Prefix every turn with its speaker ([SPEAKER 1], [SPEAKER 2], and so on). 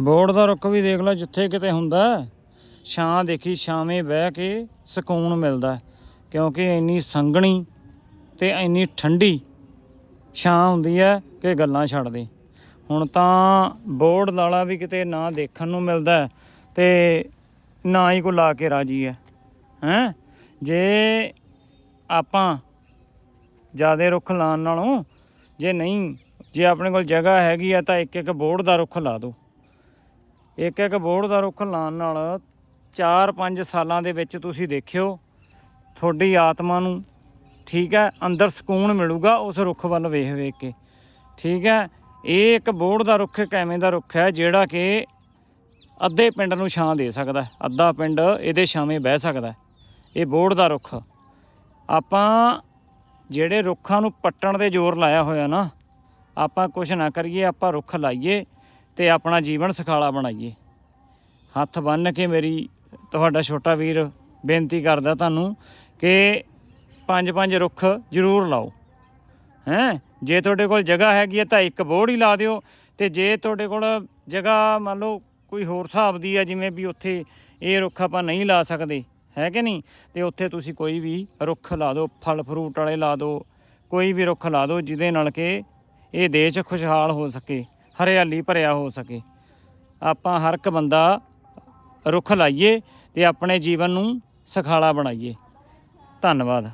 [SPEAKER 1] Board ਦਾ ਰੁੱਖ ਵੀ ਦੇਖ ਲੈ, ਜਿੱਥੇ ਕਿਤੇ ਹੁੰਦਾ ਛਾਂ ਦੇਖੀ, ਛਾਵੇਂ ਬਹਿ ਕੇ ਸਕੂਨ ਮਿਲਦਾ ਕਿਉਂਕਿ ਇੰਨੀ ਸੰਘਣੀ ਤੇ ਇੰਨੀ ਠੰਡੀ ਛਾਂ ਹੁੰਦੀ ਹੈ ਕਿ ਗੱਲਾਂ ਛੱਡ ਦੇ ਹੁਣ ਤਾਂ ਬੋਰਡ ਲਾਲਾ ਵੀ ਕਿਤੇ ਨਾ ਦੇਖਣ ਨੂੰ ਮਿਲਦਾ ਹੈ ਤੇ ਨਾ ਹੀ ਕੋਈ ਲਾ ਕੇ ਰਾਜੀ ਹੈ ਹੈ? ਜੇ ਆਪਾਂ ਜਿਆਦੇ ਰੁੱਖ ਲਾਉਣ ਨਾਲੋਂ, ਜੇ ਨਹੀਂ, ਜੇ ਆਪਣੇ ਕੋਲ ਜਗ੍ਹਾ ਹੈਗੀ ਆ ਤਾਂ ਇੱਕ ਇੱਕ ਬੋਰਡ ਦਾ ਰੁੱਖ ਲਾ ਦਿਓ। ਇੱਕ ਇੱਕ ਬੋਰਡ ਦਾ ਰੁੱਖ ਲਾਉਣ ਨਾਲ 4-5 ਸਾਲਾਂ ਦੇ ਵਿੱਚ ਤੁਸੀਂ ਦੇਖਿਓ, ਤੁਹਾਡੀ ਆਤਮਾ ਨੂੰ ਠੀਕ ਹੈ, ਅੰਦਰ ਸਕੂਨ ਮਿਲੂਗਾ ਉਸ ਰੁੱਖ ਵੱਲ ਵੇਖ ਵੇਖ ਕੇ। ਠੀਕ ਹੈ, ਇਹ ਇੱਕ ਬੋਰਡ ਦਾ ਰੁੱਖ ਇੱਕ ਐਵੇਂ ਦਾ ਰੁੱਖ ਹੈ ਜਿਹੜਾ ਕਿ ਅੱਧੇ ਪਿੰਡ ਨੂੰ ਛਾਂ ਦੇ ਸਕਦਾ ਅੱਧਾ ਪਿੰਡ ਇਹਦੇ ਛਾਵੇਂ ਬਹਿ ਸਕਦਾ ਇਹ ਬੋਰਡ ਦਾ ਰੁੱਖ। ਆਪਾਂ ਜਿਹੜੇ ਰੁੱਖਾਂ ਨੂੰ ਪੱਟਣ ਦੇ ਜ਼ੋਰ ਲਾਇਆ ਹੋਇਆ ਨਾ, ਆਪਾਂ ਕੁਝ ਨਾ ਕਰੀਏ, ਆਪਾਂ ਰੁੱਖ ਲਾਈਏ ਤੇ ਆਪਣਾ ਜੀਵਨ ਸੁਖਾਲਾ ਬਣਾਈਏ। ਹੱਥ ਬੰਨ੍ਹ ਕੇ ਮੇਰੀ, ਤੁਹਾਡਾ ਛੋਟਾ ਵੀਰ ਬੇਨਤੀ ਕਰਦਾ ਤੁਹਾਨੂੰ ਕਿ ਪੰਜ ਪੰਜ ਰੁੱਖ ਜ਼ਰੂਰ ਲਾਓ। ਹੈਂ? ਜੇ ਤੁਹਾਡੇ ਕੋਲ ਜਗ੍ਹਾ ਹੈਗੀ ਹੈ ਤਾਂ ਇੱਕ ਬੋਰਡ ਹੀ ਲਾ ਦਿਓ ਤੇ ਜੇ ਤੁਹਾਡੇ ਕੋਲ ਜਗ੍ਹਾ ਮੰਨ ਲਓ ਕੋਈ ਹੋਰ ਹਿਸਾਬ ਦੀ ਹੈ, ਜਿਵੇਂ ਵੀ ਉੱਥੇ ਇਹ ਰੁੱਖ ਆਪਾਂ ਨਹੀਂ ਲਾ ਸਕਦੇ, ਹੈ ਕਿ ਨਹੀਂ? ਤੇ ਉੱਥੇ ਤੁਸੀਂ ਕੋਈ ਵੀ ਰੁੱਖ ਲਾ ਦਿਓ, ਫਲ ਫਰੂਟ ਵਾਲੇ ਲਾ ਦਿਓ, ਕੋਈ ਵੀ ਰੁੱਖ ਲਾ ਦਿਓ ਜਿਹਦੇ ਨਾਲ ਕਿ ਇਹ ਦੇਸ਼ ਖੁਸ਼ਹਾਲ ਹੋ ਸਕੇ। ਹਰਿਆਲੀ ਭਰਿਆ ਹੋ ਸਕੇ। ਆਪਾਂ ਹਰ ਇੱਕ ਬੰਦਾ ਰੁੱਖ ਲਾਈਏ ਤੇ ਆਪਣੇ ਜੀਵਨ ਨੂੰ ਸੁਖਾਲਾ ਬਣਾਈਏ। ਧੰਨਵਾਦ।